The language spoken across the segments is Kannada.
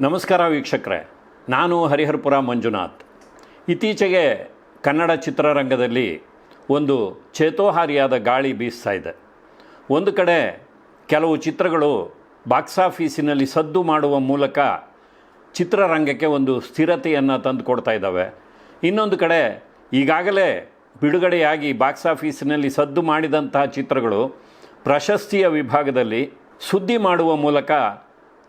ನಮಸ್ಕಾರ ವೀಕ್ಷಕರೇ, ನಾನು ಹರಿಹರಪುರ ಮಂಜುನಾಥ್. ಇತ್ತೀಚೆಗೆ ಕನ್ನಡ ಚಿತ್ರರಂಗದಲ್ಲಿ ಒಂದು ಚೇತೋಹಾರಿಯಾದ ಗಾಳಿ ಬೀಸ್ತಾ ಇದೆ. ಒಂದು ಕಡೆ ಕೆಲವು ಚಿತ್ರಗಳು ಬಾಕ್ಸ್ ಆಫೀಸಿನಲ್ಲಿ ಸದ್ದು ಮಾಡುವ ಮೂಲಕ ಚಿತ್ರರಂಗಕ್ಕೆ ಒಂದು ಸ್ಥಿರತೆಯನ್ನು ತಂದುಕೊಡ್ತಾ ಇದ್ದಾವೆ. ಇನ್ನೊಂದು ಕಡೆ ಈಗಾಗಲೇ ಬಿಡುಗಡೆಯಾಗಿ ಬಾಕ್ಸ್ ಆಫೀಸಿನಲ್ಲಿ ಸದ್ದು ಮಾಡಿದಂತಹ ಚಿತ್ರಗಳು ಪ್ರಶಸ್ತಿಯ ವಿಭಾಗದಲ್ಲಿ ಸುದ್ದಿ ಮಾಡುವ ಮೂಲಕ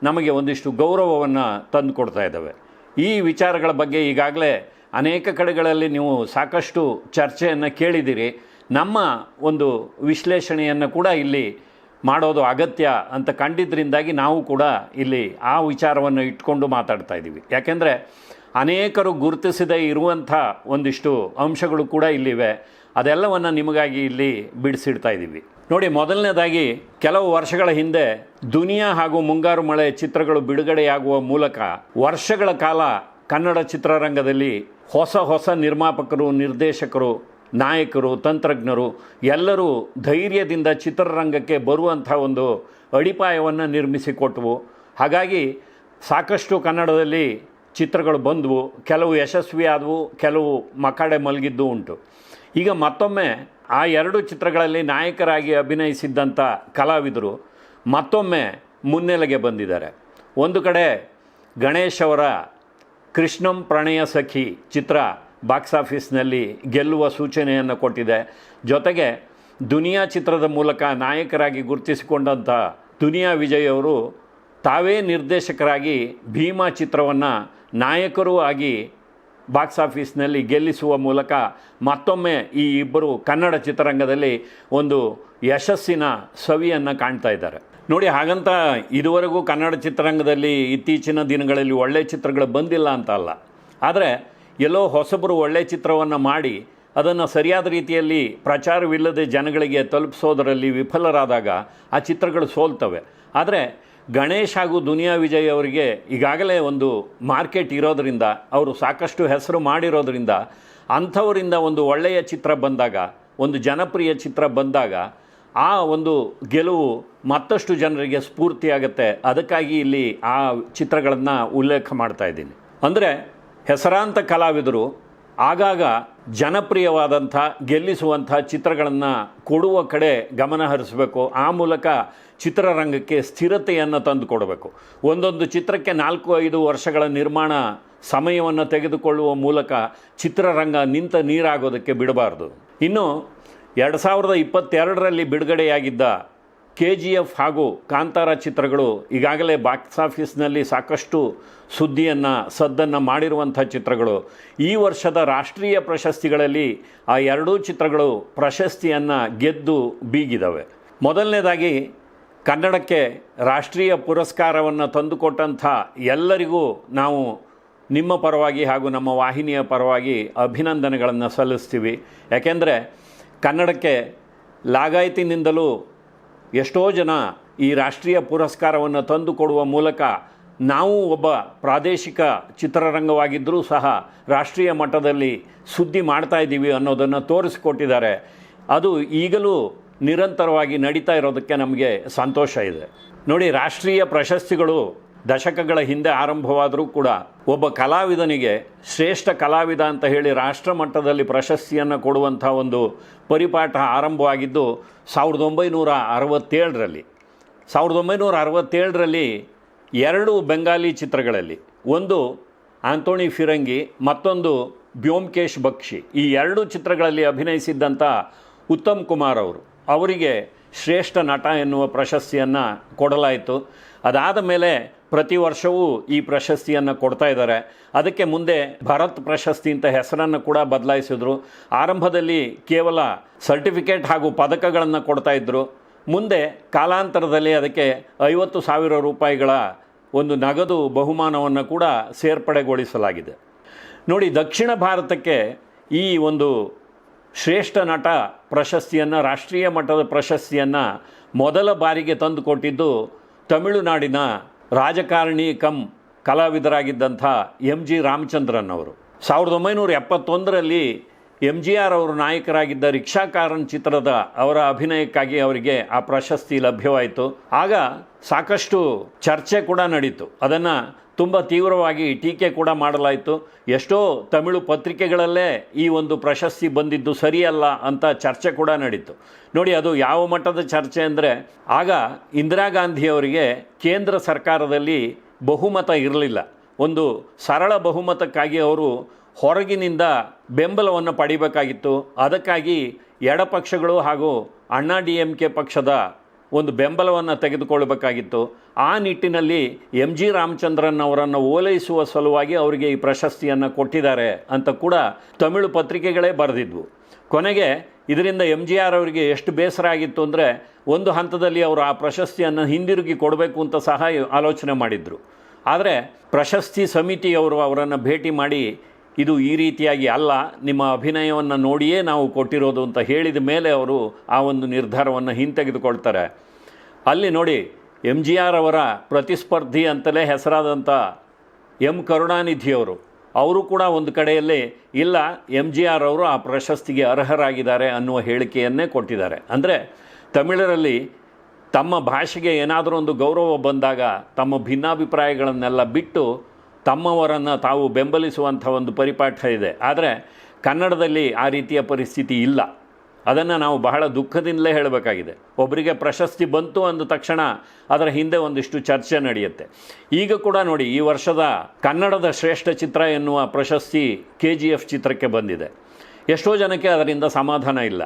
ನಮಗೆ ಒಂದಿಷ್ಟು ಗೌರವವನ್ನು ತಂದು ಕೊಡ್ತಾ ಇದ್ದಾವೆ. ಈ ವಿಚಾರಗಳ ಬಗ್ಗೆ ಈಗಾಗಲೇ ಅನೇಕ ಕಡೆಗಳಲ್ಲಿ ನೀವು ಸಾಕಷ್ಟು ಚರ್ಚೆಯನ್ನು ಕೇಳಿದ್ದೀರಿ. ನಮ್ಮ ಒಂದು ವಿಶ್ಲೇಷಣೆಯನ್ನು ಕೂಡ ಇಲ್ಲಿ ಮಾಡೋದು ಅಗತ್ಯ ಅಂತ ಕಂಡಿದ್ದರಿಂದಾಗಿ ನಾವು ಕೂಡ ಇಲ್ಲಿ ಆ ವಿಚಾರವನ್ನು ಇಟ್ಕೊಂಡು ಮಾತಾಡ್ತಾ ಇದ್ದೀವಿ. ಯಾಕೆಂದರೆ ಅನೇಕರು ಗುರುತಿಸದೇ ಇರುವಂಥ ಒಂದಿಷ್ಟು ಅಂಶಗಳು ಕೂಡ ಇಲ್ಲಿವೆ. ಅದೆಲ್ಲವನ್ನು ನಿಮಗಾಗಿ ಇಲ್ಲಿ ಬಿಡಿಸಿಡ್ತಾ ಇದ್ದೀವಿ. ನೋಡಿ, ಮೊದಲನೇದಾಗಿ ಕೆಲವು ವರ್ಷಗಳ ಹಿಂದೆ ದುನಿಯಾ ಹಾಗೂ ಮುಂಗಾರು ಮಳೆ ಚಿತ್ರಗಳು ಬಿಡುಗಡೆಯಾಗುವ ಮೂಲಕ ವರ್ಷಗಳ ಕಾಲ ಕನ್ನಡ ಚಿತ್ರರಂಗದಲ್ಲಿ ಹೊಸ ಹೊಸ ನಿರ್ಮಾಪಕರು, ನಿರ್ದೇಶಕರು ನಾಯಕರು, ತಂತ್ರಜ್ಞರು, ಎಲ್ಲರೂ ಧೈರ್ಯದಿಂದ ಚಿತ್ರರಂಗಕ್ಕೆ ಬರುವಂಥ ಒಂದು ಅಡಿಪಾಯವನ್ನು ನಿರ್ಮಿಸಿಕೊಟ್ಟವು ಹಾಗಾಗಿ ಸಾಕಷ್ಟು ಕನ್ನಡದಲ್ಲಿ ಚಿತ್ರಗಳು ಬಂದವು. ಕೆಲವು ಯಶಸ್ವಿ ಆದವು, ಕೆಲವು ಮಕಾಡೆ ಮಲಗಿದ್ದು ಉಂಟು. ಈಗ ಮತ್ತೊಮ್ಮೆ ಆ ಎರಡು ಚಿತ್ರಗಳಲ್ಲಿ ನಾಯಕರಾಗಿ ಅಭಿನಯಿಸಿದ್ದಂಥ ಕಲಾವಿದರು ಮತ್ತೊಮ್ಮೆ ಮುನ್ನೆಲೆಗೆ ಬಂದಿದ್ದಾರೆ. ಒಂದು ಕಡೆ ಗಣೇಶ್ ಅವರ ಕೃಷ್ಣಂ ಪ್ರಣಯ ಸಖಿ ಚಿತ್ರ ಬಾಕ್ಸ್ ಆಫೀಸ್ನಲ್ಲಿ ಗೆಲ್ಲುವ ಸೂಚನೆಯನ್ನು ಕೊಟ್ಟಿದೆ. ಜೊತೆಗೆ ದುನಿಯಾ ಚಿತ್ರದ ಮೂಲಕ ನಾಯಕರಾಗಿ ಗುರುತಿಸಿಕೊಂಡಂಥ ದುನಿಯಾ ವಿಜಯ್ ಅವರು ತಾವೇ ನಿರ್ದೇಶಕರಾಗಿ ಭೀಮಾ ಚಿತ್ರವನ್ನು ನಾಯಕರೂ ಆಗಿ ಬಾಕ್ಸ್ ಆಫೀಸ್ನಲ್ಲಿ ಗೆಲ್ಲಿಸುವ ಮೂಲಕ ಮತ್ತೊಮ್ಮೆ ಈ ಇಬ್ಬರು ಕನ್ನಡ ಚಿತ್ರರಂಗದಲ್ಲಿ ಒಂದು ಯಶಸ್ಸಿನ ಸವಿಯನ್ನು ಕಾಣ್ತಾ ಇದ್ದಾರೆ. ನೋಡಿ, ಹಾಗಂತ ಇದುವರೆಗೂ ಕನ್ನಡ ಚಿತ್ರರಂಗದಲ್ಲಿ ಇತ್ತೀಚಿನ ದಿನಗಳಲ್ಲಿ ಒಳ್ಳೆಯ ಚಿತ್ರಗಳು ಬಂದಿಲ್ಲ ಅಂತ ಅಲ್ಲ. ಆದರೆ ಎಲ್ಲೋ ಹೊಸಬರು ಒಳ್ಳೆಯ ಚಿತ್ರವನ್ನು ಮಾಡಿ ಅದನ್ನು ಸರಿಯಾದ ರೀತಿಯಲ್ಲಿ ಪ್ರಚಾರವಿಲ್ಲದೆ ಜನಗಳಿಗೆ ತಲುಪಿಸೋದರಲ್ಲಿ ವಿಫಲರಾದಾಗ ಆ ಚಿತ್ರಗಳು ಸೋಲ್ತವೆ. ಆದರೆ ಗಣೇಶ್ ಹಾಗೂ ದುನಿಯಾ ವಿಜಯ್ ಅವರಿಗೆ ಈಗಾಗಲೇ ಒಂದು ಮಾರ್ಕೆಟ್ ಇರೋದರಿಂದ, ಅವರು ಸಾಕಷ್ಟು ಹೆಸರು ಮಾಡಿರೋದರಿಂದ, ಅಂಥವರಿಂದ ಒಂದು ಒಳ್ಳೆಯ ಚಿತ್ರ ಬಂದಾಗ, ಒಂದು ಜನಪ್ರಿಯ ಚಿತ್ರ ಬಂದಾಗ ಆ ಒಂದು ಗೆಲುವು ಮತ್ತಷ್ಟು ಜನರಿಗೆ ಸ್ಫೂರ್ತಿಯಾಗುತ್ತೆ. ಅದಕ್ಕಾಗಿ ಇಲ್ಲಿ ಆ ಚಿತ್ರಗಳನ್ನು ಉಲ್ಲೇಖ ಮಾಡ್ತಾ ಇದ್ದೀನಿ. ಅಂದರೆ ಹೆಸರಾಂತ ಕಲಾವಿದರು ಆಗಾಗ ಜನಪ್ರಿಯವಾದಂಥ, ಗೆಲ್ಲಿಸುವಂಥ ಚಿತ್ರಗಳನ್ನು ಕೊಡುವ ಕಡೆ ಗಮನ ಹರಿಸಬೇಕು. ಆ ಮೂಲಕ ಚಿತ್ರರಂಗಕ್ಕೆ ಸ್ಥಿರತೆಯನ್ನು ತಂದು ಕೊಡಬೇಕು. ಒಂದೊಂದು ಚಿತ್ರಕ್ಕೆ ನಾಲ್ಕು, ಐದು ವರ್ಷಗಳ ನಿರ್ಮಾಣ ಸಮಯವನ್ನು ತೆಗೆದುಕೊಳ್ಳುವ ಮೂಲಕ ಚಿತ್ರರಂಗ ನಿಂತ ನೀರಾಗೋದಕ್ಕೆ ಬಿಡಬಾರ್ದು. ಇನ್ನು, ಎರಡು ಸಾವಿರದ ಇಪ್ಪತ್ತೆರಡರಲ್ಲಿ ಬಿಡುಗಡೆಯಾಗಿದ್ದ ಕೆ ಜಿ ಎಫ್ ಹಾಗೂ ಕಾಂತಾರ ಚಿತ್ರಗಳು ಈಗಾಗಲೇ ಬಾಕ್ಸ್ ಆಫೀಸ್ನಲ್ಲಿ ಸಾಕಷ್ಟು ಸುದ್ದಿಯನ್ನು, ಸದ್ದನ್ನು ಮಾಡಿರುವಂಥ ಚಿತ್ರಗಳು. ಈ ವರ್ಷದ ರಾಷ್ಟ್ರೀಯ ಪ್ರಶಸ್ತಿಗಳಲ್ಲಿ ಆ ಎರಡೂ ಚಿತ್ರಗಳು ಪ್ರಶಸ್ತಿಯನ್ನು ಗೆದ್ದು ಬೀಗಿದವೆ. ಮೊದಲನೇದಾಗಿ ಕನ್ನಡಕ್ಕೆ ರಾಷ್ಟ್ರೀಯ ಪುರಸ್ಕಾರವನ್ನು ತಂದುಕೊಟ್ಟಂಥ ಎಲ್ಲರಿಗೂ ನಾವು ನಿಮ್ಮ ಪರವಾಗಿ ಹಾಗೂ ನಮ್ಮ ವಾಹಿನಿಯ ಪರವಾಗಿ ಅಭಿನಂದನೆಗಳನ್ನು ಸಲ್ಲಿಸ್ತೀವಿ. ಯಾಕೆಂದರೆ ಕನ್ನಡಕ್ಕೆ ಲಾಗಾಯತಿನಿಂದಲೂ ಎಷ್ಟೋ ಜನ ಈ ರಾಷ್ಟ್ರೀಯ ಪುರಸ್ಕಾರವನ್ನು ತಂದು ಕೊಡುವ ಮೂಲಕ ನಾವು ಒಬ್ಬ ಪ್ರಾದೇಶಿಕ ಚಿತ್ರರಂಗವಾಗಿದ್ದರೂ ಸಹ ರಾಷ್ಟ್ರೀಯ ಮಟ್ಟದಲ್ಲಿ ಸುದ್ದಿ ಮಾಡ್ತಾ ಇದ್ದೀವಿ ಅನ್ನೋದನ್ನು ತೋರಿಸಿಕೊಟ್ಟಿದ್ದಾರೆ. ಅದು ಈಗಲೂ ನಿರಂತರವಾಗಿ ನಡೀತಾ ಇರೋದಕ್ಕೆ ನಮಗೆ ಸಂತೋಷ ಇದೆ. ನೋಡಿ, ರಾಷ್ಟ್ರೀಯ ಪ್ರಶಸ್ತಿಗಳು ದಶಕಗಳ ಹಿಂದೆ ಆರಂಭವಾದರೂ ಕೂಡ ಒಬ್ಬ ಕಲಾವಿದನಿಗೆ ಶ್ರೇಷ್ಠ ಕಲಾವಿದ ಅಂತ ಹೇಳಿ ರಾಷ್ಟ್ರ ಮಟ್ಟದಲ್ಲಿ ಪ್ರಶಸ್ತಿಯನ್ನು ಕೊಡುವಂಥ ಒಂದು ಪರಿಪಾಠ ಆರಂಭವಾಗಿದ್ದು ಸಾವಿರದ ಒಂಬೈನೂರ ಅರವತ್ತೇಳರಲ್ಲಿ. ಸಾವಿರದ ಒಂಬೈನೂರ ಅರವತ್ತೇಳರಲ್ಲಿ ಎರಡು ಬೆಂಗಾಲಿ ಚಿತ್ರಗಳಲ್ಲಿ, ಒಂದು ಆಂಟೋನಿ ಫಿರಂಗಿ, ಮತ್ತೊಂದು ಬ್ಯೋಮ್ಕೇಶ್ ಬಕ್ಷಿ. ಈ ಎರಡು ಚಿತ್ರಗಳಲ್ಲಿ ಅಭಿನಯಿಸಿದ್ದಂಥ ಉತ್ತಮ್ ಕುಮಾರ್ ಅವರು ಅವರಿಗೆ ಶ್ರೇಷ್ಠ ನಟ ಎನ್ನುವ ಪ್ರಶಸ್ತಿಯನ್ನು ಕೊಡಲಾಯಿತು. ಅದಾದ ಮೇಲೆ ಪ್ರತಿ ವರ್ಷವೂ ಈ ಪ್ರಶಸ್ತಿಯನ್ನು ಕೊಡ್ತಾ ಇದ್ದಾರೆ. ಅದಕ್ಕೆ ಮುಂದೆ ಭಾರತ್ ಪ್ರಶಸ್ತಿ ಅಂತ ಹೆಸರನ್ನು ಕೂಡ ಬದಲಾಯಿಸಿದ್ರು. ಆರಂಭದಲ್ಲಿ ಕೇವಲ ಸರ್ಟಿಫಿಕೇಟ್ ಹಾಗೂ ಪದಕಗಳನ್ನು ಕೊಡ್ತಾ ಇದ್ದರು ಮುಂದೆ ಕಾಲಾಂತರದಲ್ಲಿ ಅದಕ್ಕೆ ಐವತ್ತು ಸಾವಿರ ರೂಪಾಯಿಗಳ ಒಂದು ನಗದು ಬಹುಮಾನವನ್ನು ಕೂಡ ಸೇರ್ಪಡೆಗೊಳಿಸಲಾಗಿದೆ. ನೋಡಿ, ದಕ್ಷಿಣ ಭಾರತಕ್ಕೆ ಈ ಒಂದು ಶ್ರೇಷ್ಠ ನಟ ಪ್ರಶಸ್ತಿಯನ್ನು, ರಾಷ್ಟ್ರೀಯ ಮಟ್ಟದ ಪ್ರಶಸ್ತಿಯನ್ನು ಮೊದಲ ಬಾರಿಗೆ ತಂದುಕೊಟ್ಟಿದ್ದು ತಮಿಳುನಾಡಿನ ರಾಜಕಾರಣಿ ಕಮ್ ಕಲಾವಿದರಾಗಿದ್ದಂಥ ಎಂ ಜಿ ರಾಮಚಂದ್ರನ್ ಅವರು. ಸಾವಿರದ ಒಂಬೈನೂರ ಎಪ್ಪತ್ತೊಂದರಲ್ಲಿ ಎಂ ಜಿ ಆರ್ ಅವರು ನಾಯಕರಾಗಿದ್ದ ರಿಕ್ಷಾ ಕಾರನ್ ಚಿತ್ರದ ಅವರ ಅಭಿನಯಕ್ಕಾಗಿ ಅವರಿಗೆ ಆ ಪ್ರಶಸ್ತಿ ಲಭ್ಯವಾಯಿತು. ಆಗ ಸಾಕಷ್ಟು ಚರ್ಚೆ ಕೂಡ ನಡೀತು. ಅದನ್ನು ತುಂಬ ತೀವ್ರವಾಗಿ ಟೀಕೆ ಕೂಡ ಮಾಡಲಾಯಿತು. ಎಷ್ಟೋ ತಮಿಳು ಪತ್ರಿಕೆಗಳಲ್ಲೇ ಈ ಒಂದು ಪ್ರಶಸ್ತಿ ಬಂದಿದ್ದು ಸರಿಯಲ್ಲ ಅಂತ ಚರ್ಚೆ ಕೂಡ ನಡೀತು. ನೋಡಿ, ಅದು ಯಾವ ಮಟ್ಟದ ಚರ್ಚೆ ಅಂದರೆ, ಆಗ ಇಂದಿರಾ ಗಾಂಧಿಯವರಿಗೆ ಕೇಂದ್ರ ಸರ್ಕಾರದಲ್ಲಿ ಬಹುಮತ ಇರಲಿಲ್ಲ. ಒಂದು ಸರಳ ಬಹುಮತಕ್ಕಾಗಿ ಅವರು ಹೊರಗಿನಿಂದ ಬೆಂಬಲವನ್ನು ಪಡಿಬೇಕಾಗಿತ್ತು. ಅದಕ್ಕಾಗಿ ಎಡಪಕ್ಷಗಳು ಹಾಗೂ ಅಣ್ಣಾ ಡಿ ಎಂ ಕೆ ಪಕ್ಷದ ಒಂದು ಬೆಂಬಲವನ್ನು ತೆಗೆದುಕೊಳ್ಳಬೇಕಾಗಿತ್ತು. ಆ ನಿಟ್ಟಿನಲ್ಲಿ ಎಂ ಜಿ ರಾಮಚಂದ್ರನ್ ಅವರನ್ನು ಓಲೈಸುವ ಸಲುವಾಗಿ ಅವರಿಗೆ ಈ ಪ್ರಶಸ್ತಿಯನ್ನು ಕೊಟ್ಟಿದ್ದಾರೆ ಅಂತ ಕೂಡ ತಮಿಳು ಪತ್ರಿಕೆಗಳೇ ಬರೆದಿದ್ವು. ಕೊನೆಗೆ ಇದರಿಂದ ಎಂ ಜಿ ಆರ್ ಅವರಿಗೆ ಎಷ್ಟು ಬೇಸರ ಆಗಿತ್ತು ಅಂದರೆ ಒಂದು ಹಂತದಲ್ಲಿ ಅವರು ಆ ಪ್ರಶಸ್ತಿಯನ್ನು ಹಿಂದಿರುಗಿ ಕೊಡಬೇಕು ಅಂತ ಸಹ ಆಲೋಚನೆ ಮಾಡಿದರು. ಆದರೆ ಪ್ರಶಸ್ತಿ ಸಮಿತಿಯವರು ಅವರನ್ನು ಭೇಟಿ ಮಾಡಿ ಇದು ಈ ರೀತಿಯಾಗಿ ಅಲ್ಲ. ನಿಮ್ಮ ಅಭಿನಯವನ್ನು ನೋಡಿಯೇ ನಾವು ಕೊಟ್ಟಿರೋದು ಅಂತ ಹೇಳಿದ ಮೇಲೆ ಅವರು ಆ ಒಂದು ನಿರ್ಧಾರವನ್ನು ಹಿಂತೆಗೆದುಕೊಳ್ತಾರೆ. ಅಲ್ಲಿ ನೋಡಿ ಎಂ ಜಿ ಆರ್ ಅವರ ಪ್ರತಿಸ್ಪರ್ಧಿ ಅಂತಲೇ ಹೆಸರಾದಂಥ ಎಂ ಕರುಣಾನಿಧಿಯವರು, ಅವರು ಕೂಡ ಒಂದು ಕಡೆಯಲ್ಲಿ, ಇಲ್ಲ ಎಂ ಜಿ ಆರ್ ಅವರು ಆ ಪ್ರಶಸ್ತಿಗೆ ಅರ್ಹರಾಗಿದ್ದಾರೆ ಅನ್ನುವ ಹೇಳಿಕೆಯನ್ನೇ ಕೊಟ್ಟಿದ್ದಾರೆ. ಅಂದರೆ, ತಮಿಳರಲ್ಲಿ ತಮ್ಮ ಭಾಷೆಗೆ ಏನಾದರೂ ಒಂದು ಗೌರವ ಬಂದಾಗ ತಮ್ಮ ಭಿನ್ನಾಭಿಪ್ರಾಯಗಳನ್ನೆಲ್ಲ ಬಿಟ್ಟು ತಮ್ಮವರನ್ನು ತಾವು ಬೆಂಬಲಿಸುವಂಥ ಒಂದು ಪರಿಪಾಠ ಇದೆ. ಆದರೆ ಕನ್ನಡದಲ್ಲಿ ಆ ರೀತಿಯ ಪರಿಸ್ಥಿತಿ ಇಲ್ಲ. ಅದನ್ನು ನಾವು ಬಹಳ ದುಃಖದಿಂದಲೇ ಹೇಳಬೇಕಾಗಿದೆ. ಒಬ್ಬರಿಗೆ ಪ್ರಶಸ್ತಿ ಬಂತು ಅಂದ ತಕ್ಷಣ ಅದರ ಹಿಂದೆ ಒಂದಿಷ್ಟು ಚರ್ಚೆ ನಡೆಯುತ್ತೆ. ಈಗ ಕೂಡ ನೋಡಿ, ಈ ವರ್ಷದ ಕನ್ನಡದ ಶ್ರೇಷ್ಠ ಚಿತ್ರ ಎನ್ನುವ ಪ್ರಶಸ್ತಿ ಕೆ ಜಿ ಎಫ್ ಚಿತ್ರಕ್ಕೆ ಬಂದಿದೆ. ಎಷ್ಟೋ ಜನಕ್ಕೆ ಅದರಿಂದ ಸಮಾಧಾನ ಇಲ್ಲ.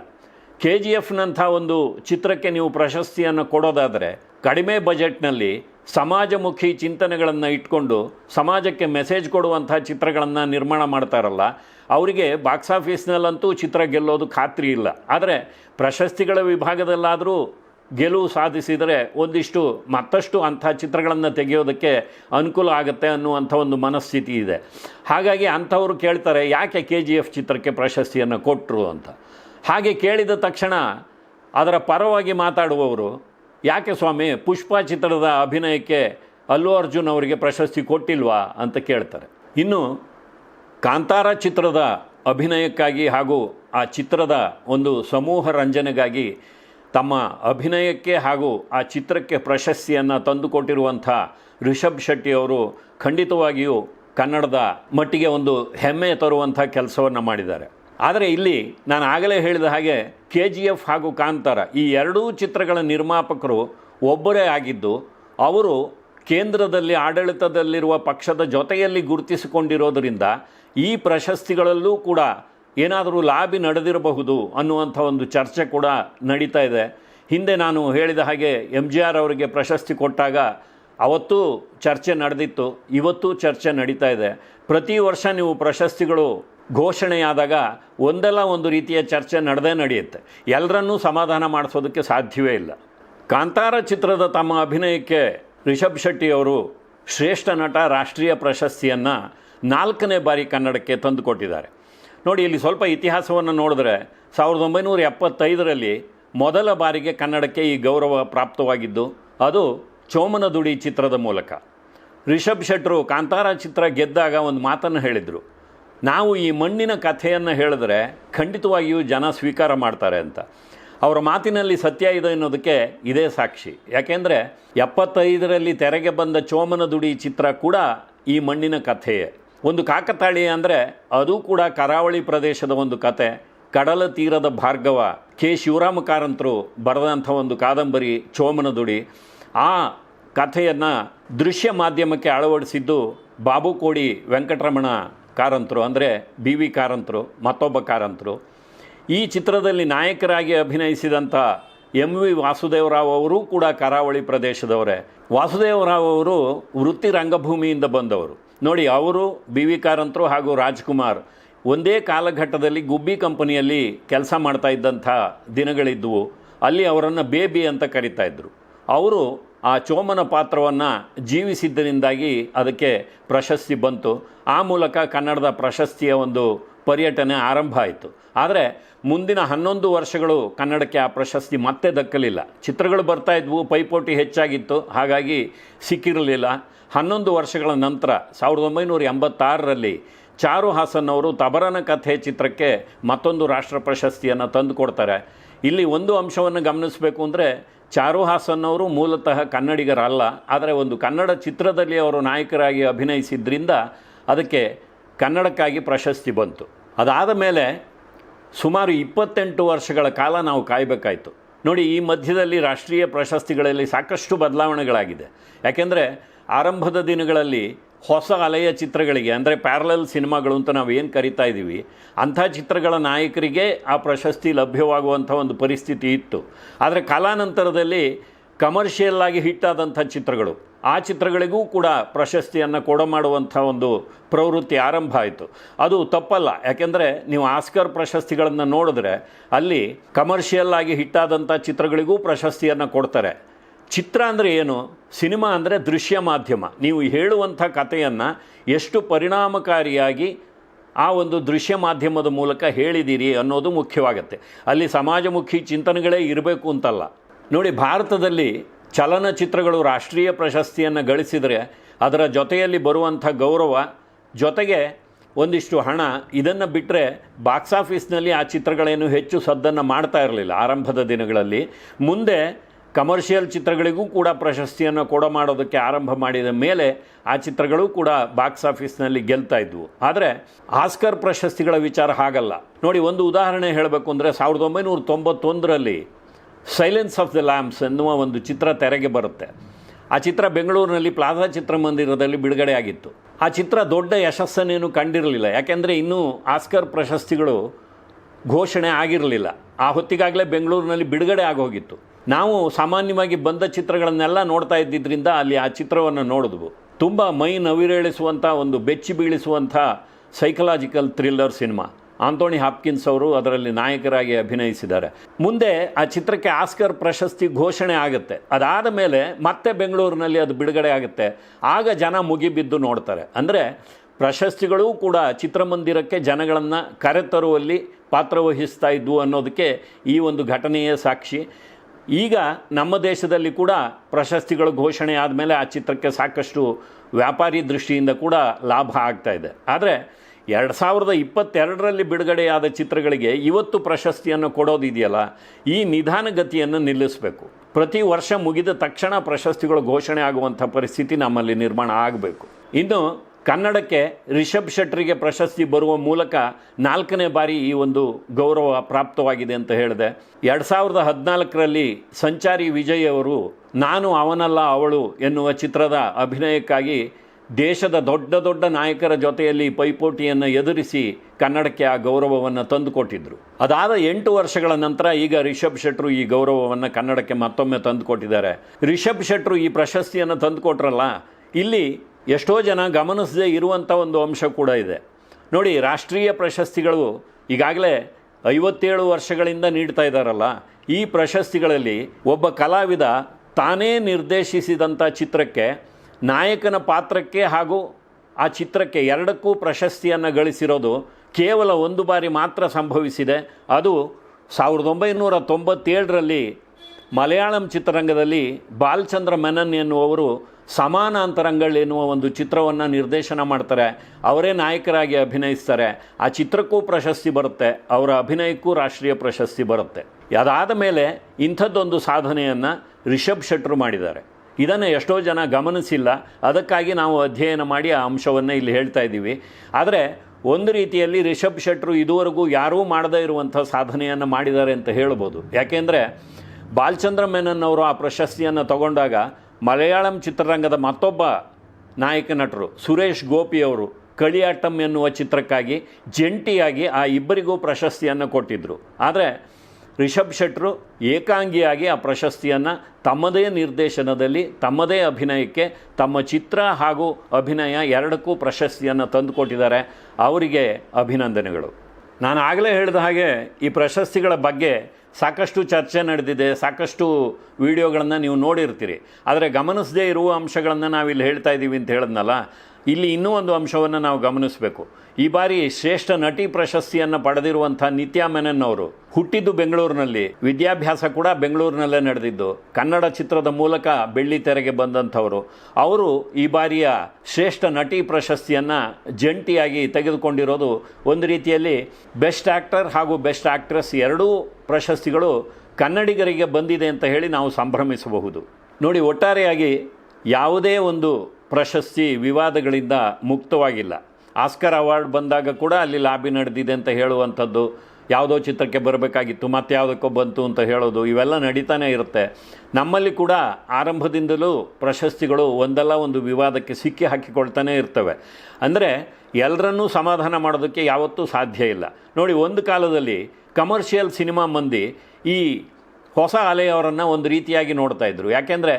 ಕೆ ಜಿ ಎಫ್ನಂಥ ಒಂದು ಚಿತ್ರಕ್ಕೆ ನೀವು ಪ್ರಶಸ್ತಿಯನ್ನು ಕೊಡೋದಾದರೆ ಕಡಿಮೆ ಬಜೆಟ್ನಲ್ಲಿ ಸಮಾಜಮುಖಿ ಚಿಂತನೆಗಳನ್ನು ಇಟ್ಕೊಂಡು ಸಮಾಜಕ್ಕೆ ಮೆಸೇಜ್ ಕೊಡುವಂಥ ಚಿತ್ರಗಳನ್ನು ನಿರ್ಮಾಣ ಮಾಡ್ತಾರಲ್ಲ, ಅವರಿಗೆ ಬಾಕ್ಸ್ ಆಫೀಸ್ನಲ್ಲಂತೂ ಚಿತ್ರ ಗೆಲ್ಲೋದು ಖಾತ್ರಿ ಇಲ್ಲ. ಆದರೆ ಪ್ರಶಸ್ತಿಗಳ ವಿಭಾಗದಲ್ಲಾದರೂ ಗೆಲುವು ಸಾಧಿಸಿದರೆ ಒಂದಿಷ್ಟು, ಮತ್ತಷ್ಟು ಅಂಥ ಚಿತ್ರಗಳನ್ನು ತೆಗೆಯೋದಕ್ಕೆ ಅನುಕೂಲ ಆಗುತ್ತೆ ಅನ್ನುವಂಥ ಒಂದು ಮನಸ್ಥಿತಿ ಇದೆ. ಹಾಗಾಗಿ ಅಂಥವರು ಕೇಳ್ತಾರೆ, ಯಾಕೆ ಕೆ ಜಿ ಎಫ್ ಚಿತ್ರಕ್ಕೆ ಪ್ರಶಸ್ತಿಯನ್ನು ಕೊಟ್ಟರು ಅಂತ. ಹಾಗೆ ಕೇಳಿದ ತಕ್ಷಣ ಅದರ ಪರವಾಗಿ ಮಾತಾಡುವವರು ಯಾಕೆ ಸ್ವಾಮಿ? ಪುಷ್ಪ ಚಿತ್ರದ ಅಭಿನಯಕ್ಕೆ ಅಲ್ಲು ಅರ್ಜುನ್ ಅವರಿಗೆ ಪ್ರಶಸ್ತಿ ಕೊಟ್ಟಿಲ್ವಾ ಅಂತ ಕೇಳ್ತಾರೆ. ಇನ್ನು ಕಾಂತಾರ ಚಿತ್ರದ ಅಭಿನಯಕ್ಕಾಗಿ ಹಾಗೂ ಆ ಚಿತ್ರದ ಒಂದು ಸಮೂಹ ರಂಜನೆಗಾಗಿ ತಮ್ಮ ಅಭಿನಯಕ್ಕೆ ಹಾಗೂ ಆ ಚಿತ್ರಕ್ಕೆ ಪ್ರಶಸ್ತಿಯನ್ನು ತಂದುಕೊಟ್ಟಿರುವಂಥ ರಿಷಬ್ ಶೆಟ್ಟಿ ಅವರು ಖಂಡಿತವಾಗಿಯೂ ಕನ್ನಡದ ಮಟ್ಟಿಗೆ ಒಂದು ಹೆಮ್ಮೆ ತರುವಂಥ ಕೆಲಸವನ್ನು ಮಾಡಿದ್ದಾರೆ. ಆದರೆ ಇಲ್ಲಿ ನಾನು ಆಗಲೇ ಹೇಳಿದ ಹಾಗೆ ಕೆ ಜಿ ಎಫ್ ಹಾಗೂ ಕಾಂತಾರ ಈ ಎರಡೂ ಚಿತ್ರಗಳ ನಿರ್ಮಾಪಕರು ಒಬ್ಬರೇ ಆಗಿದ್ದು ಅವರು ಕೇಂದ್ರದಲ್ಲಿ ಆಡಳಿತದಲ್ಲಿರುವ ಪಕ್ಷದ ಜೊತೆಯಲ್ಲಿ ಗುರುತಿಸಿಕೊಂಡಿರೋದರಿಂದ ಈ ಪ್ರಶಸ್ತಿಗಳಲ್ಲೂ ಕೂಡ ಏನಾದರೂ ಲಾಬಿ ನಡೆದಿರಬಹುದು ಅನ್ನುವಂಥ ಒಂದು ಚರ್ಚೆ ಕೂಡ ನಡೀತಾ ಇದೆ. ಹಿಂದೆ ನಾನು ಹೇಳಿದ ಹಾಗೆ ಎಂ ಜಿ ಆರ್ ಅವರಿಗೆ ಪ್ರಶಸ್ತಿ ಕೊಟ್ಟಾಗ ಅವತ್ತೂ ಚರ್ಚೆ ನಡೆದಿತ್ತು, ಇವತ್ತೂ ಚರ್ಚೆ ನಡೀತಾ ಇದೆ. ಪ್ರತಿ ವರ್ಷ ನೀವು ಪ್ರಶಸ್ತಿಗಳು ಘೋಷಣೆಯಾದಾಗ ಒಂದಲ್ಲ ಒಂದು ರೀತಿಯ ಚರ್ಚೆ ನಡೆದೇ ನಡೆಯುತ್ತೆ. ಎಲ್ಲರನ್ನೂ ಸಮಾಧಾನ ಮಾಡಿಸೋದಕ್ಕೆ ಸಾಧ್ಯವೇ ಇಲ್ಲ. ಕಾಂತಾರ ಚಿತ್ರದ ತಮ್ಮ ಅಭಿನಯಕ್ಕೆ ರಿಷಬ್ ಶೆಟ್ಟಿ ಅವರು ಶ್ರೇಷ್ಠ ನಟ, ರಾಷ್ಟ್ರೀಯ ಪ್ರಶಸ್ತಿಯನ್ನು ನಾಲ್ಕನೇ ಬಾರಿ ಕನ್ನಡಕ್ಕೆ ತಂದುಕೊಟ್ಟಿದ್ದಾರೆ. ನೋಡಿ, ಇಲ್ಲಿ ಸ್ವಲ್ಪ ಇತಿಹಾಸವನ್ನು ನೋಡಿದ್ರೆ ಸಾವಿರದ ಒಂಬೈನೂರ ಎಪ್ಪತ್ತೈದರಲ್ಲಿ ಮೊದಲ ಬಾರಿಗೆ ಕನ್ನಡಕ್ಕೆ ಈ ಗೌರವ ಪ್ರಾಪ್ತವಾಗಿದ್ದು, ಅದು ಚೋಮನದುಡಿ ಚಿತ್ರದ ಮೂಲಕ. ರಿಷಬ್ ಶೆಟ್ಟರು ಕಾಂತಾರ ಚಿತ್ರ ಗೆದ್ದಾಗ ಒಂದು ಮಾತನ್ನು ಹೇಳಿದರು. ನಾವು ಈ ಮಣ್ಣಿನ ಕಥೆಯನ್ನು ಹೇಳಿದ್ರೆ ಖಂಡಿತವಾಗಿಯೂ ಜನ ಸ್ವೀಕಾರ ಮಾಡ್ತಾರೆ ಅಂತ. ಅವರ ಮಾತಿನಲ್ಲಿ ಸತ್ಯ ಇದೆ ಅನ್ನೋದಕ್ಕೆ ಇದೇ ಸಾಕ್ಷಿ. ಯಾಕೆಂದರೆ ಎಪ್ಪತ್ತೈದರಲ್ಲಿ ತೆರೆಗೆ ಬಂದ ಚೋಮನ ದುಡಿ ಚಿತ್ರ ಕೂಡ ಈ ಮಣ್ಣಿನ ಕಥೆಯೇ. ಒಂದು ಕಾಕತಾಳಿ ಅಂದರೆ ಅದು ಕೂಡ ಕರಾವಳಿ ಪ್ರದೇಶದ ಒಂದು ಕತೆ. ಕಡಲ ತೀರದ ಭಾರ್ಗವ ಕೆ. ಶಿವರಾಮ ಕಾರಂತರು ಬರೆದಂಥ ಒಂದು ಕಾದಂಬರಿ ಚೋಮನ ದುಡಿ. ಆ ಕಥೆಯನ್ನು ದೃಶ್ಯ ಮಾಧ್ಯಮಕ್ಕೆ ಅಳವಡಿಸಿದ್ದು ಬಾಬುಕೋಡಿ ವೆಂಕಟರಮಣ ಕಾರಂತರು ಅಂದರೆ ಬಿ ವಿ ಕಾರಂತರು, ಮತ್ತೊಬ್ಬ ಕಾರಂತರು. ಈ ಚಿತ್ರದಲ್ಲಿ ನಾಯಕರಾಗಿ ಅಭಿನಯಿಸಿದಂಥ ಎಂ ವಿ ವಾಸುದೇವರಾವ್ ಅವರು ಕೂಡ ಕರಾವಳಿ ಪ್ರದೇಶದವರೇ. ವಾಸುದೇವರಾವ್ ಅವರು ವೃತ್ತಿ ರಂಗಭೂಮಿಯಿಂದ ಬಂದವರು. ನೋಡಿ, ಅವರು ಬಿ ವಿ ಕಾರಂತರು ಹಾಗೂ ರಾಜ್ಕುಮಾರ್ ಒಂದೇ ಕಾಲಘಟ್ಟದಲ್ಲಿ ಗುಬ್ಬಿ ಕಂಪನಿಯಲ್ಲಿ ಕೆಲಸ ಮಾಡ್ತಾ ಇದ್ದಂಥ ದಿನಗಳಿದ್ದವು ಅಲ್ಲಿ ಅವರನ್ನು ಬೇಬಿ ಅಂತ ಕರಿತಾ ಇದ್ದರು ಅವರು ಆ ಚೋಮನ ಪಾತ್ರವನ್ನು ಜೀವಿಸಿದ್ದರಿಂದಾಗಿ ಅದಕ್ಕೆ ಪ್ರಶಸ್ತಿ ಬಂತು. ಆ ಮೂಲಕ ಕನ್ನಡದ ಪ್ರಶಸ್ತಿಯ ಒಂದು ಪರ್ಯಟನೆ ಆರಂಭ ಆಯಿತು. ಆದರೆ ಮುಂದಿನ ಹನ್ನೊಂದು ವರ್ಷಗಳು ಕನ್ನಡಕ್ಕೆ ಆ ಪ್ರಶಸ್ತಿ ಮತ್ತೆ ದಕ್ಕಲಿಲ್ಲ. ಚಿತ್ರಗಳು ಬರ್ತಾ ಇದ್ವು, ಪೈಪೋಟಿ ಹೆಚ್ಚಾಗಿತ್ತು, ಹಾಗಾಗಿ ಸಿಕ್ಕಿರಲಿಲ್ಲ. ಹನ್ನೊಂದು ವರ್ಷಗಳ ನಂತರ ಸಾವಿರದ ಒಂಬೈನೂರ ಎಂಬತ್ತಾರರಲ್ಲಿ ಚಾರು ಹಾಸನ್ ಅವರು ತಬರನ ಕಥೆ ಚಿತ್ರಕ್ಕೆ ಮತ್ತೊಂದು ರಾಷ್ಟ್ರ ಪ್ರಶಸ್ತಿಯನ್ನು ತಂದುಕೊಡ್ತಾರೆ ಇಲ್ಲಿ ಒಂದು ಅಂಶವನ್ನು ಗಮನಿಸಬೇಕು ಅಂದರೆ ಚಾರು ಹಾಸನ್ ಅವರು ಮೂಲತಃ ಕನ್ನಡಿಗರಲ್ಲ, ಆದರೆ ಒಂದು ಕನ್ನಡ ಚಿತ್ರದಲ್ಲಿ ಅವರು ನಾಯಕರಾಗಿ ಅಭಿನಯಿಸಿದ್ರಿಂದ ಅದಕ್ಕೆ ಕನ್ನಡಕ್ಕಾಗಿ ಪ್ರಶಸ್ತಿ ಬಂತು. ಅದಾದ ಮೇಲೆ ಸುಮಾರು ಇಪ್ಪತ್ತೆಂಟು ವರ್ಷಗಳ ಕಾಲ ನಾವು ಕಾಯಬೇಕಾಯಿತು. ನೋಡಿ, ಈ ಮಧ್ಯದಲ್ಲಿ ರಾಷ್ಟ್ರೀಯ ಪ್ರಶಸ್ತಿಗಳಲ್ಲಿ ಸಾಕಷ್ಟು ಬದಲಾವಣೆಗಳಾಗಿದೆ. ಯಾಕೆಂದರೆ, ಆರಂಭದ ದಿನಗಳಲ್ಲಿ ಹೊಸ ಅಲೆಯ ಚಿತ್ರಗಳಿಗೆ, ಅಂದರೆ ಪ್ಯಾರಲಲ್ ಸಿನಿಮಾಗಳು ಅಂತ ನಾವು ಏನು ಕರಿತಾ ಇದ್ದೀವಿ ಅಂಥ ಚಿತ್ರಗಳ ನಾಯಕರಿಗೆ ಆ ಪ್ರಶಸ್ತಿ ಲಭ್ಯವಾಗುವಂಥ ಒಂದು ಪರಿಸ್ಥಿತಿ ಇತ್ತು. ಆದರೆ ಕಾಲಾನಂತರದಲ್ಲಿ ಕಮರ್ಷಿಯಲ್ ಆಗಿ ಹಿಟ್ಟಾದಂಥ ಚಿತ್ರಗಳು, ಆ ಚಿತ್ರಗಳಿಗೂ ಕೂಡ ಪ್ರಶಸ್ತಿಯನ್ನು ಕೊಡಮಾಡುವಂಥ ಒಂದು ಪ್ರವೃತ್ತಿ ಆರಂಭ ಆಯಿತು. ಅದು ತಪ್ಪಲ್ಲ, ಯಾಕೆಂದರೆ ನೀವು ಆಸ್ಕರ್ ಪ್ರಶಸ್ತಿಗಳನ್ನು ನೋಡಿದ್ರೆ ಅಲ್ಲಿ ಕಮರ್ಷಿಯಲ್ ಆಗಿ ಹಿಟ್ಟಾದಂಥ ಚಿತ್ರಗಳಿಗೂ ಪ್ರಶಸ್ತಿಯನ್ನು ಕೊಡ್ತಾರೆ. ಚಿತ್ರ ಅಂದರೆ ಏನು? ಸಿನಿಮಾ ಅಂದರೆ ದೃಶ್ಯ ಮಾಧ್ಯಮ. ನೀವು ಹೇಳುವಂಥ ಕಥೆಯನ್ನು ಎಷ್ಟು ಪರಿಣಾಮಕಾರಿಯಾಗಿ ಆ ಒಂದು ದೃಶ್ಯ ಮಾಧ್ಯಮದ ಮೂಲಕ ಹೇಳಿದ್ದೀರಿ ಅನ್ನೋದು ಮುಖ್ಯವಾಗುತ್ತೆ. ಅಲ್ಲಿ ಸಮಾಜಮುಖಿ ಚಿಂತನೆಗಳೇ ಇರಬೇಕು ಅಂತಲ್ಲ. ನೋಡಿ, ಭಾರತದಲ್ಲಿ ಚಲನಚಿತ್ರಗಳು ರಾಷ್ಟ್ರೀಯ ಪ್ರಶಸ್ತಿಯನ್ನು ಗಳಿಸಿದರೆ ಅದರ ಜೊತೆಯಲ್ಲಿ ಬರುವಂಥ ಗೌರವ, ಜೊತೆಗೆ ಒಂದಿಷ್ಟು ಹಣ, ಇದನ್ನು ಬಿಟ್ಟರೆ ಬಾಕ್ಸ್ ಆಫೀಸ್ನಲ್ಲಿ ಆ ಚಿತ್ರಗಳೇನು ಹೆಚ್ಚು ಸದ್ದನ್ನು ಮಾಡ್ತಾ ಇರಲಿಲ್ಲ ಆರಂಭದ ದಿನಗಳಲ್ಲಿ. ಮುಂದೆ ಕಮರ್ಷಿಯಲ್ ಚಿತ್ರಗಳಿಗೂ ಕೂಡ ಪ್ರಶಸ್ತಿಯನ್ನು ಕೊಡ ಮಾಡೋದಕ್ಕೆ ಆರಂಭ ಮಾಡಿದ ಮೇಲೆ ಆ ಚಿತ್ರಗಳು ಕೂಡ ಬಾಕ್ಸ್ ಆಫೀಸ್ನಲ್ಲಿ ಗೆಲ್ತಾ ಇದ್ವು. ಆದರೆ ಆಸ್ಕರ್ ಪ್ರಶಸ್ತಿಗಳ ವಿಚಾರ ಹಾಗಲ್ಲ. ನೋಡಿ, ಒಂದು ಉದಾಹರಣೆ ಹೇಳಬೇಕು ಅಂದರೆ ಸಾವಿರದ ಒಂಬೈನೂರ ತೊಂಬತ್ತೊಂದರಲ್ಲಿ ಸೈಲೆನ್ಸ್ ಆಫ್ ದ ಲ್ಯಾಂಪ್ಸ್ ಎನ್ನುವ ಒಂದು ಚಿತ್ರ ತೆರೆಗೆ ಬರುತ್ತೆ. ಆ ಚಿತ್ರ ಬೆಂಗಳೂರಿನಲ್ಲಿ ಪ್ಲಾಜಾ ಚಿತ್ರಮಂದಿರದಲ್ಲಿ ಬಿಡುಗಡೆ ಆಗಿತ್ತು. ಆ ಚಿತ್ರ ದೊಡ್ಡ ಯಶಸ್ಸನ್ನೇನು ಕಂಡಿರಲಿಲ್ಲ. ಯಾಕೆಂದರೆ ಇನ್ನೂ ಆಸ್ಕರ್ ಪ್ರಶಸ್ತಿಗಳು ಘೋಷಣೆ ಆಗಿರಲಿಲ್ಲ. ಆ ಹೊತ್ತಿಗಾಗಲೇ ಬೆಂಗಳೂರಿನಲ್ಲಿ ಬಿಡುಗಡೆ ಆಗೋಗಿತ್ತು. ನಾವು ಸಾಮಾನ್ಯವಾಗಿ ಬಂದ ಚಿತ್ರಗಳನ್ನೆಲ್ಲ ನೋಡ್ತಾ ಇದ್ದಿದ್ದರಿಂದ ಅಲ್ಲಿ ಆ ಚಿತ್ರವನ್ನು ನೋಡಿದ್ವು. ತುಂಬ ಮೈ ನವಿರೇಳಿಸುವಂಥ ಒಂದು ಬೆಚ್ಚಿ ಬೀಳಿಸುವಂಥ psychological thriller cinema. Anthony Hopkins ಅವರು ಅದರಲ್ಲಿ ನಾಯಕರಾಗಿ ಅಭಿನಯಿಸಿದ್ದಾರೆ. ಮುಂದೆ ಆ ಚಿತ್ರಕ್ಕೆ ಆಸ್ಕರ್ ಪ್ರಶಸ್ತಿ ಘೋಷಣೆ ಆಗುತ್ತೆ. ಅದಾದ ಮೇಲೆ ಮತ್ತೆ ಬೆಂಗಳೂರಿನಲ್ಲಿ ಅದು ಬಿಡುಗಡೆ ಆಗುತ್ತೆ. ಆಗ ಜನ ಮುಗಿಬಿದ್ದು ನೋಡ್ತಾರೆ. ಅಂದರೆ ಪ್ರಶಸ್ತಿಗಳೂ ಕೂಡ ಚಿತ್ರಮಂದಿರಕ್ಕೆ ಜನಗಳನ್ನು ಕರೆತರುವಲ್ಲಿ ಪಾತ್ರವಹಿಸ್ತಾ ಇದ್ವು ಅನ್ನೋದಕ್ಕೆ ಈ ಒಂದು ಘಟನೆಯ ಸಾಕ್ಷಿ. ಈಗ ನಮ್ಮ ದೇಶದಲ್ಲಿ ಕೂಡ ಪ್ರಶಸ್ತಿಗಳು ಘೋಷಣೆ ಆದಮೇಲೆ ಆ ಚಿತ್ರಕ್ಕೆ ಸಾಕಷ್ಟು ವ್ಯಾಪಾರಿ ದೃಷ್ಟಿಯಿಂದ ಕೂಡ ಲಾಭ ಆಗ್ತಾ ಇದೆ. ಆದರೆ ಎರಡು ಸಾವಿರದ ಇಪ್ಪತ್ತೆರಡರಲ್ಲಿ ಬಿಡುಗಡೆಯಾದ ಚಿತ್ರಗಳಿಗೆ ಇವತ್ತು ಪ್ರಶಸ್ತಿಯನ್ನು ಕೊಡೋದಿದೆಯಲ್ಲ, ಈ ನಿಧಾನಗತಿಯನ್ನು ನಿಲ್ಲಿಸಬೇಕು. ಪ್ರತಿ ವರ್ಷ ಮುಗಿದ ತಕ್ಷಣ ಪ್ರಶಸ್ತಿಗಳು ಘೋಷಣೆ ಆಗುವಂಥ ಪರಿಸ್ಥಿತಿ ನಮ್ಮಲ್ಲಿ ನಿರ್ಮಾಣ ಆಗಬೇಕು. ಇನ್ನು ಕನ್ನಡಕ್ಕೆ ರಿಷಬ್ ಶೆಟ್ಟರಿಗೆ ಪ್ರಶಸ್ತಿ ಬರುವ ಮೂಲಕ ನಾಲ್ಕನೇ ಬಾರಿ ಈ ಒಂದು ಗೌರವ ಪ್ರಾಪ್ತವಾಗಿದೆ ಅಂತ ಹೇಳಿದೆ. ಎರಡು ಸಾವಿರದ ಹದಿನಾಲ್ಕರಲ್ಲಿ ಸಂಚಾರಿ ವಿಜಯ್ ಅವರು ನಾನು ಅವನಲ್ಲ ಅವಳು ಎನ್ನುವ ಚಿತ್ರದ ಅಭಿನಯಕ್ಕಾಗಿ ದೇಶದ ದೊಡ್ಡ ದೊಡ್ಡ ನಾಯಕರ ಜೊತೆಯಲ್ಲಿ ಪೈಪೋಟಿಯನ್ನು ಎದುರಿಸಿ ಕನ್ನಡಕ್ಕೆ ಆ ಗೌರವವನ್ನು ತಂದುಕೊಟ್ಟಿದ್ದರು ಅದಾದ ಎಂಟು ವರ್ಷಗಳ ನಂತರ ಈಗ ರಿಷಬ್ ಶೆಟ್ರು ಈ ಗೌರವವನ್ನು ಕನ್ನಡಕ್ಕೆ ಮತ್ತೊಮ್ಮೆ ತಂದುಕೊಟ್ಟಿದ್ದಾರೆ. ರಿಷಬ್ ಶೆಟ್ರು ಈ ಪ್ರಶಸ್ತಿಯನ್ನು ತಂದುಕೊಟ್ರಲ್ಲ, ಇಲ್ಲಿ ಎಷ್ಟೋ ಜನ ಗಮನಿಸದೇ ಇರುವಂಥ ಒಂದು ಅಂಶ ಕೂಡ ಇದೆ. ನೋಡಿ, ರಾಷ್ಟ್ರೀಯ ಪ್ರಶಸ್ತಿಗಳು ಈಗಾಗಲೇ ಐವತ್ತೇಳು ವರ್ಷಗಳಿಂದ ನೀಡ್ತಾ ಇದ್ದಾರಲ್ಲ ಈ ಪ್ರಶಸ್ತಿಗಳಲ್ಲಿ ಒಬ್ಬ ಕಲಾವಿದ ತಾನೇ ನಿರ್ದೇಶಿಸಿದಂಥ ಚಿತ್ರಕ್ಕೆ, ನಾಯಕನ ಪಾತ್ರಕ್ಕೆ ಹಾಗೂ ಆ ಚಿತ್ರಕ್ಕೆ ಎರಡಕ್ಕೂ ಪ್ರಶಸ್ತಿಯನ್ನು ಗಳಿಸಿರೋದು ಕೇವಲ ಒಂದು ಬಾರಿ ಮಾತ್ರ ಸಂಭವಿಸಿದೆ. ಅದು ಸಾವಿರದ ಒಂಬೈನೂರ ತೊಂಬತ್ತೇಳರಲ್ಲಿ ಮಲಯಾಳಂ ಚಿತ್ರರಂಗದಲ್ಲಿ ಬಾಲಚಂದ್ರ ಮೆನನ್ ಎನ್ನುವವರು ಸಮಾನಾಂತರಂಗಳು ಎನ್ನುವ ಒಂದು ಚಿತ್ರವನ್ನು ನಿರ್ದೇಶನ ಮಾಡ್ತಾರೆ. ಅವರೇ ನಾಯಕರಾಗಿ ಅಭಿನಯಿಸ್ತಾರೆ. ಆ ಚಿತ್ರಕ್ಕೂ ಪ್ರಶಸ್ತಿ ಬರುತ್ತೆ. ಅವರ ಅಭಿನಯಕ್ಕೂ ರಾಷ್ಟ್ರೀಯ ಪ್ರಶಸ್ತಿ ಬರುತ್ತೆ. ಅದಾದ ಮೇಲೆ ಇಂಥದ್ದೊಂದು ಸಾಧನೆಯನ್ನು ರಿಷಬ್ ಶೆಟ್ರು ಮಾಡಿದ್ದಾರೆ. ಇದನ್ನು ಎಷ್ಟೋ ಜನ ಗಮನಿಸಿಲ್ಲ. ಅದಕ್ಕಾಗಿ ನಾವು ಅಧ್ಯಯನ ಮಾಡಿ ಆ ಅಂಶವನ್ನು ಇಲ್ಲಿ ಹೇಳ್ತಾ ಇದ್ದೀವಿ. ಆದರೆ ಒಂದು ರೀತಿಯಲ್ಲಿ ರಿಷಬ್ ಶೆಟ್ರು ಇದುವರೆಗೂ ಯಾರೂ ಮಾಡದೇ ಇರುವಂಥ ಸಾಧನೆಯನ್ನು ಮಾಡಿದ್ದಾರೆ ಅಂತ ಹೇಳ್ಬೋದು. ಯಾಕೆಂದರೆ ಬಾಲಚಂದ್ರ ಮೆನನ್ ಅವರು ಆ ಪ್ರಶಸ್ತಿಯನ್ನು ತಗೊಂಡಾಗ ಮಲಯಾಳಂ ಚಿತ್ರರಂಗದ ಮತ್ತೊಬ್ಬ ನಾಯಕ ನಟರು ಸುರೇಶ್ ಗೋಪಿ ಅವರು ಕಳಿಯಾಟಂ ಎನ್ನುವ ಚಿತ್ರಕ್ಕಾಗಿ ಜಂಟಿಯಾಗಿ ಆ ಇಬ್ಬರಿಗೂ ಪ್ರಶಸ್ತಿಯನ್ನು ಕೊಟ್ಟಿದ್ದರು ಆದರೆ ರಿಷಬ್ ಶೆಟ್ರು ಏಕಾಂಗಿಯಾಗಿ ಆ ಪ್ರಶಸ್ತಿಯನ್ನು ತಮ್ಮದೇ ನಿರ್ದೇಶನದಲ್ಲಿ, ತಮ್ಮದೇ ಅಭಿನಯಕ್ಕೆ, ತಮ್ಮ ಚಿತ್ರ ಹಾಗೂ ಅಭಿನಯ ಎರಡಕ್ಕೂ ಪ್ರಶಸ್ತಿಯನ್ನು ತಂದುಕೊಟ್ಟಿದ್ದಾರೆ. ಅವರಿಗೆ ಅಭಿನಂದನೆಗಳು. ನಾನು ಆಗಲೇ ಹೇಳಿದ ಹಾಗೆ ಈ ಪ್ರಶಸ್ತಿಗಳ ಬಗ್ಗೆ ಸಾಕಷ್ಟು ಚರ್ಚೆ ನಡೆದಿದೆ, ಸಾಕಷ್ಟು ವಿಡಿಯೋಗಳನ್ನು ನೀವು ನೋಡಿರ್ತೀರಿ. ಆದರೆ ಗಮನಿಸದೇ ಇರುವ ಅಂಶಗಳನ್ನು ನಾವಿಲ್ಲಿ ಹೇಳ್ತಾ ಇದ್ದೀವಿ ಅಂತ ಹೇಳಿದ್ನಲ್ಲ, ಇಲ್ಲಿ ಇನ್ನೂ ಒಂದು ಅಂಶವನ್ನು ನಾವು ಗಮನಿಸಬೇಕು. ಈ ಬಾರಿ ಶ್ರೇಷ್ಠ ನಟಿ ಪ್ರಶಸ್ತಿಯನ್ನು ಪಡೆದಿರುವಂಥ ನಿತ್ಯಾ ಮೆನನ್ ಅವರು ಹುಟ್ಟಿದ್ದು ಬೆಂಗಳೂರಿನಲ್ಲಿ, ವಿದ್ಯಾಭ್ಯಾಸ ಕೂಡ ಬೆಂಗಳೂರಿನಲ್ಲೇ ನಡೆದಿದ್ದು. ಕನ್ನಡ ಚಿತ್ರದ ಮೂಲಕ ಬೆಳ್ಳಿ ತೆರೆಗೆ ಬಂದಂಥವರು. ಅವರು ಈ ಬಾರಿಯ ಶ್ರೇಷ್ಠ ನಟಿ ಪ್ರಶಸ್ತಿಯನ್ನು ಜಂಟಿಯಾಗಿ ತೆಗೆದುಕೊಂಡಿರೋದು ಒಂದು ರೀತಿಯಲ್ಲಿ ಬೆಸ್ಟ್ ಆ್ಯಕ್ಟರ್ ಹಾಗೂ ಬೆಸ್ಟ್ ಆ್ಯಕ್ಟ್ರೆಸ್ ಎರಡೂ ಪ್ರಶಸ್ತಿಗಳು ಕನ್ನಡಿಗರಿಗೆ ಬಂದಿದೆ ಅಂತ ಹೇಳಿ ನಾವು ಸಂಭ್ರಮಿಸಬಹುದು. ನೋಡಿ, ಒಟ್ಟಾರೆಯಾಗಿ ಯಾವುದೇ ಒಂದು ಪ್ರಶಸ್ತಿ ವಿವಾದಗಳಿಂದ ಮುಕ್ತವಾಗಿಲ್ಲ. ಆಸ್ಕರ್ ಅವಾರ್ಡ್ ಬಂದಾಗ ಕೂಡ ಅಲ್ಲಿ ಲಾಬಿ ನಡೆದಿದೆ ಅಂತ ಹೇಳುವಂಥದ್ದು ಯಾವುದೋ ಚಿತ್ರಕ್ಕೆ ಬರಬೇಕಾಗಿತ್ತು, ಮತ್ತೆ ಯಾವುದಕ್ಕೋ ಬಂತು ಅಂತ ಹೇಳೋದು, ಇವೆಲ್ಲ ನಡೀತಾನೆ ಇರುತ್ತೆ. ನಮ್ಮಲ್ಲಿ ಕೂಡ ಆರಂಭದಿಂದಲೂ ಪ್ರಶಸ್ತಿಗಳು ಒಂದಲ್ಲ ಒಂದು ವಿವಾದಕ್ಕೆ ಸಿಕ್ಕಿ ಹಾಕಿಕೊಳ್ತಾನೆ ಇರ್ತವೆ. ಅಂದರೆ ಎಲ್ಲರನ್ನೂ ಸಮಾಧಾನ ಮಾಡೋದಕ್ಕೆ ಯಾವತ್ತೂ ಸಾಧ್ಯ ಇಲ್ಲ. ನೋಡಿ, ಒಂದು ಕಾಲದಲ್ಲಿ ಕಮರ್ಷಿಯಲ್ ಸಿನಿಮಾ ಮಂದಿ ಈ ಹೊಸ ಅಲೆಯವರನ್ನು ಒಂದು ರೀತಿಯಾಗಿ ನೋಡ್ತಾ ಇದ್ದರು ಯಾಕೆಂದರೆ,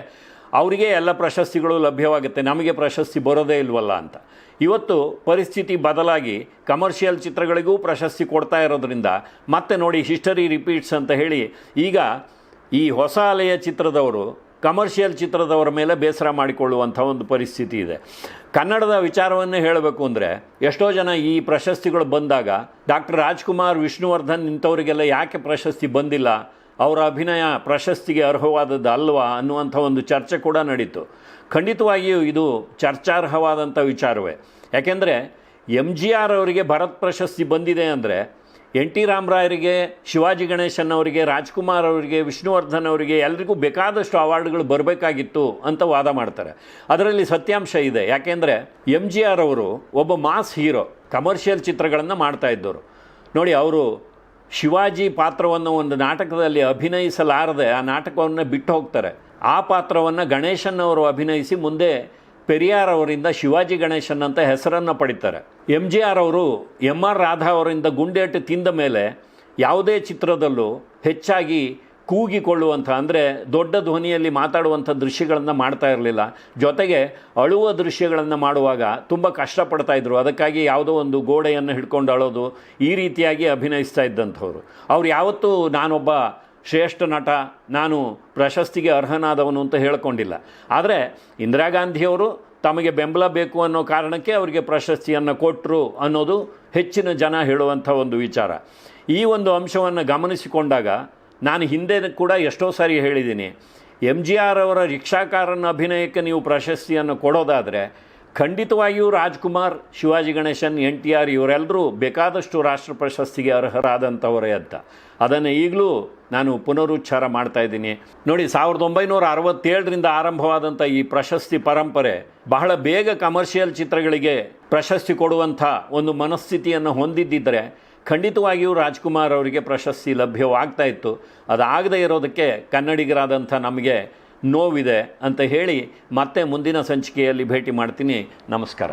ಅವರಿಗೆ ಎಲ್ಲ ಪ್ರಶಸ್ತಿಗಳು ಲಭ್ಯವಾಗುತ್ತೆ, ನಮಗೆ ಪ್ರಶಸ್ತಿ ಬರೋದೇ ಇಲ್ವಲ್ಲ ಅಂತ. ಇವತ್ತು ಪರಿಸ್ಥಿತಿ ಬದಲಾಗಿ ಕಮರ್ಷಿಯಲ್ ಚಿತ್ರಗಳಿಗೂ ಪ್ರಶಸ್ತಿ ಕೊಡ್ತಾ ಇರೋದ್ರಿಂದ ಮತ್ತೆ ನೋಡಿ ಹಿಸ್ಟರಿ ರಿಪೀಟ್ಸ್ ಅಂತ ಹೇಳಿ ಈಗ ಈ ಹೊಸ ಅಲೆಯ ಚಿತ್ರದವರು, ಕಮರ್ಷಿಯಲ್ ಚಿತ್ರದವರ ಮೇಲೆ ಬೇಸರ ಮಾಡಿಕೊಳ್ಳುವಂಥ ಒಂದು ಪರಿಸ್ಥಿತಿ ಇದೆ. ಕನ್ನಡದ ವಿಚಾರವನ್ನೇ ಹೇಳಬೇಕು ಅಂದರೆ ಎಷ್ಟೋ ಜನ ಈ ಪ್ರಶಸ್ತಿಗಳು ಬಂದಾಗ ಡಾಕ್ಟರ್ ರಾಜ್ಕುಮಾರ್ ವಿಷ್ಣುವರ್ಧನ್ ಇಂಥವರಿಗೆಲ್ಲ ಯಾಕೆ ಪ್ರಶಸ್ತಿ ಬಂದಿಲ್ಲ? ಅವರ ಅಭಿನಯ ಪ್ರಶಸ್ತಿಗೆ ಅರ್ಹವಾದದ್ದು ಅಲ್ವಾ ಅನ್ನುವಂಥ ಒಂದು ಚರ್ಚೆ ಕೂಡ ನಡೀತು. ಖಂಡಿತವಾಗಿಯೂ ಇದು ಚರ್ಚಾರ್ಹವಾದಂಥ ವಿಚಾರವೇ. ಯಾಕೆಂದರೆ ಎಂ ಜಿ ಆರ್ ಅವರಿಗೆ ಭರತ್ ಪ್ರಶಸ್ತಿ ಬಂದಿದೆ ಅಂದರೆ ಎನ್ ಟಿ ರಾಮರಾಯರಿಗೆ ಶಿವಾಜಿ ಗಣೇಶನ್ ಅವರಿಗೆ, ರಾಜ್ಕುಮಾರ್ ಅವರಿಗೆ, ವಿಷ್ಣುವರ್ಧನ್ ಅವರಿಗೆ ಎಲ್ರಿಗೂ ಬೇಕಾದಷ್ಟು ಅವಾರ್ಡ್ಗಳು ಬರಬೇಕಾಗಿತ್ತು ಅಂತ ವಾದ ಮಾಡ್ತಾರೆ. ಅದರಲ್ಲಿ ಸತ್ಯಾಂಶ ಇದೆ. ಯಾಕೆಂದರೆ ಎಂ ಜಿ ಆರ್ ಅವರು ಒಬ್ಬ ಮಾಸ್ ಹೀರೋ, ಕಮರ್ಷಿಯಲ್ ಚಿತ್ರಗಳನ್ನು ಮಾಡ್ತಾ ಇದ್ದರು ನೋಡಿ, ಅವರು ಶಿವಾಜಿ ಪಾತ್ರವನ್ನು ಒಂದು ನಾಟಕದಲ್ಲಿ ಅಭಿನಯಿಸಲಾರದೆ ಆ ನಾಟಕವನ್ನು ಬಿಟ್ಟು ಹೋಗ್ತಾರೆ. ಆ ಪಾತ್ರವನ್ನು ಗಣೇಶನವರು ಅಭಿನಯಿಸಿ ಮುಂದೆ ಪೆರಿಯಾರ್ ಅವರಿಂದ ಶಿವಾಜಿ ಗಣೇಶನ್ ಅಂತ ಹೆಸರನ್ನು ಪಡಿತಾರೆ. ಎಂ ಜಿ ಆರ್ ಅವರು ಎಂ ಆರ್ ರಾಧಾ ಅವರಿಂದ ಗುಂಡೇಟು ತಿಂದ ಮೇಲೆ ಯಾವುದೇ ಚಿತ್ರದಲ್ಲೂ ಹೆಚ್ಚಾಗಿ ಕೂಗಿಕೊಳ್ಳುವಂಥ, ಅಂದರೆ ದೊಡ್ಡ ಧ್ವನಿಯಲ್ಲಿ ಮಾತಾಡುವಂಥ ದೃಶ್ಯಗಳನ್ನು ಮಾಡ್ತಾ ಇರಲಿಲ್ಲ. ಜೊತೆಗೆ ಅಳುವ ದೃಶ್ಯಗಳನ್ನು ಮಾಡುವಾಗ ತುಂಬ ಕಷ್ಟಪಡ್ತಾ ಇದ್ದರು ಅದಕ್ಕಾಗಿ ಯಾವುದೋ ಒಂದು ಗೋಡೆಯನ್ನು ಹಿಡ್ಕೊಂಡು ಅಳೋದು ಈ ರೀತಿಯಾಗಿ ಅಭಿನಯಿಸ್ತಾ ಇದ್ದಂಥವ್ರು. ಅವ್ರು ಯಾವತ್ತೂ ನಾನೊಬ್ಬ ಶ್ರೇಷ್ಠ ನಟ, ನಾನು ಪ್ರಶಸ್ತಿಗೆ ಅರ್ಹನಾದವನು ಅಂತ ಹೇಳ್ಕೊಂಡಿಲ್ಲ. ಆದರೆ ಇಂದಿರಾ ಗಾಂಧಿಯವರು ತಮಗೆ ಬೆಂಬಲ ಬೇಕು ಅನ್ನೋ ಕಾರಣಕ್ಕೆ ಅವರಿಗೆ ಪ್ರಶಸ್ತಿಯನ್ನು ಕೊಟ್ಟರು ಅನ್ನೋದು ಹೆಚ್ಚಿನ ಜನ ಹೇಳುವಂಥ ಒಂದು ವಿಚಾರ. ಈ ಒಂದು ಅಂಶವನ್ನು ಗಮನಿಸಿಕೊಂಡಾಗ ನಾನು ಹಿಂದೆ ಕೂಡ ಎಷ್ಟೋ ಸಾರಿ ಹೇಳಿದ್ದೀನಿ ಎಂ ಜಿ ಆರ್ ಅವರ ರಿಕ್ಷಾಕಾರನ ಅಭಿನಯಕ್ಕೆ ನೀವು ಪ್ರಶಸ್ತಿಯನ್ನು ಕೊಡೋದಾದರೆ ಖಂಡಿತವಾಗಿಯೂ Rajkumar, Shivaji Ganesan, N T R ಇವರೆಲ್ಲರೂ ಬೇಕಾದಷ್ಟು ರಾಷ್ಟ್ರ ಪ್ರಶಸ್ತಿಗೆ ಅರ್ಹರಾದಂಥವರೇ ಅಂತ. ಅದನ್ನು ಈಗಲೂ ನಾನು ಪುನರುಚ್ಚಾರ ಮಾಡ್ತಾ ಇದ್ದೀನಿ. ನೋಡಿ, ಸಾವಿರದ ಒಂಬೈನೂರ ಅರವತ್ತೇಳರಿಂದ ಆರಂಭವಾದಂಥ ಈ ಪ್ರಶಸ್ತಿ ಪರಂಪರೆ ಬಹಳ ಬೇಗ ಕಮರ್ಷಿಯಲ್ ಚಿತ್ರಗಳಿಗೆ ಪ್ರಶಸ್ತಿ ಕೊಡುವಂಥ ಒಂದು ಮನಸ್ಥಿತಿಯನ್ನು ಹೊಂದಿದ್ದಿದ್ದರೆ ಖಂಡಿತವಾಗಿಯೂ ರಾಜ್ಕುಮಾರ್ ಅವರಿಗೆ ಪ್ರಶಸ್ತಿ ಲಭ್ಯವಾಗ್ತಾ ಇತ್ತು. ಅದಾಗದೇ ಇರೋದಕ್ಕೆ ಕನ್ನಡಿಗರಾದಂಥ ನಮಗೆ ನೋವಿದೆ ಅಂತ ಹೇಳಿ ಮತ್ತೆ ಮುಂದಿನ ಸಂಚಿಕೆಯಲ್ಲಿ ಭೇಟಿ ಮಾಡ್ತೀನಿ. ನಮಸ್ಕಾರ.